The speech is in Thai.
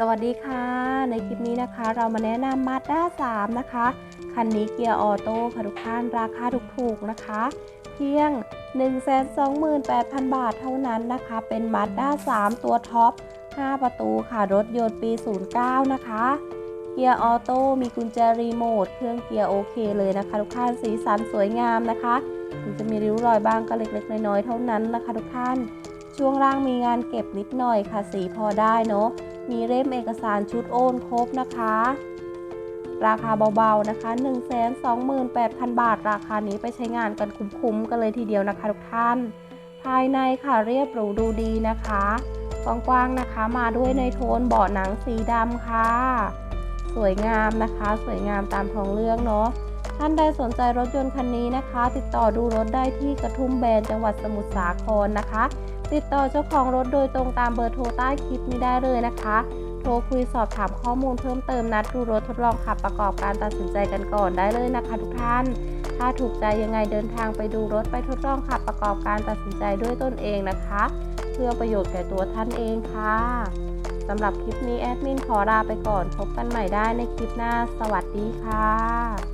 สวัสดีค่ะ ในคลิปนี้นะคะ เรามาแนะนำมาด้า3นะคะ คันนี้เกียร์ออโต้ค่ะทุกท่านราคาถูกๆนะคะ เพียง 128,000 บาทเท่านั้นนะคะ เป็นมาด้า3ตัวท็อป 5 ประตูค่ะ รถยนต์ปี 09 นะคะ เกียร์ออโต้มีกุญแจรีโมท เครื่องเกียร์โอเคเลยนะคะ ทุกท่านสีสันสวยงามนะคะถึงจะมีริ้วรอยบ้างก็เล็กๆ น้อยๆ เท่านั้นนะคะ ทุกท่าน ช่วงล่างมีงานเก็บนิดหน่อยค่ะ สีพอได้เนาะ มีเล่มเอกสารชุดโอนครบนะคะ ราคาเบาๆนะคะ128,000 บาท ราคานี้ไปใช้งานกันคุ้มๆกันเลยทีเดียวนะคะทุกท่าน ภายในค่ะเรียบหรูดูดีนะคะกว้างๆนะคะมาด้วยในโทนเบาะหนังสีดำค่ะ สวยงามนะคะ สวยงามตามท้องเรื่องเนาะท่านใดสนใจรถยนต์คันนี้นะคะ ติดต่อดูรถได้ที่กระทุ่มแบนจังหวัดสมุทรสาครนะคะ ติดต่อเจ้าของรถโดยตรงตามเบอร์โทรใต้คลิปนี้ได้เลยนะคะ โทรคุยสอบถามข้อมูลเพิ่มเติมนัดดูรถทดลองขับประกอบการตัดสินใจกันก่อนได้เลยนะคะ ทุกท่าน ถ้าถูกใจยังไงเดินทางไปดูรถไปทดลองขับประกอบการตัดสินใจด้วยตนเองนะคะ เพื่อประโยชน์แก่ตัวท่านเองค่ะสำหรับคลิปนี้แอดมินขอลาไปก่อนพบกันใหม่ได้ในคลิปหน้า สวัสดีค่ะ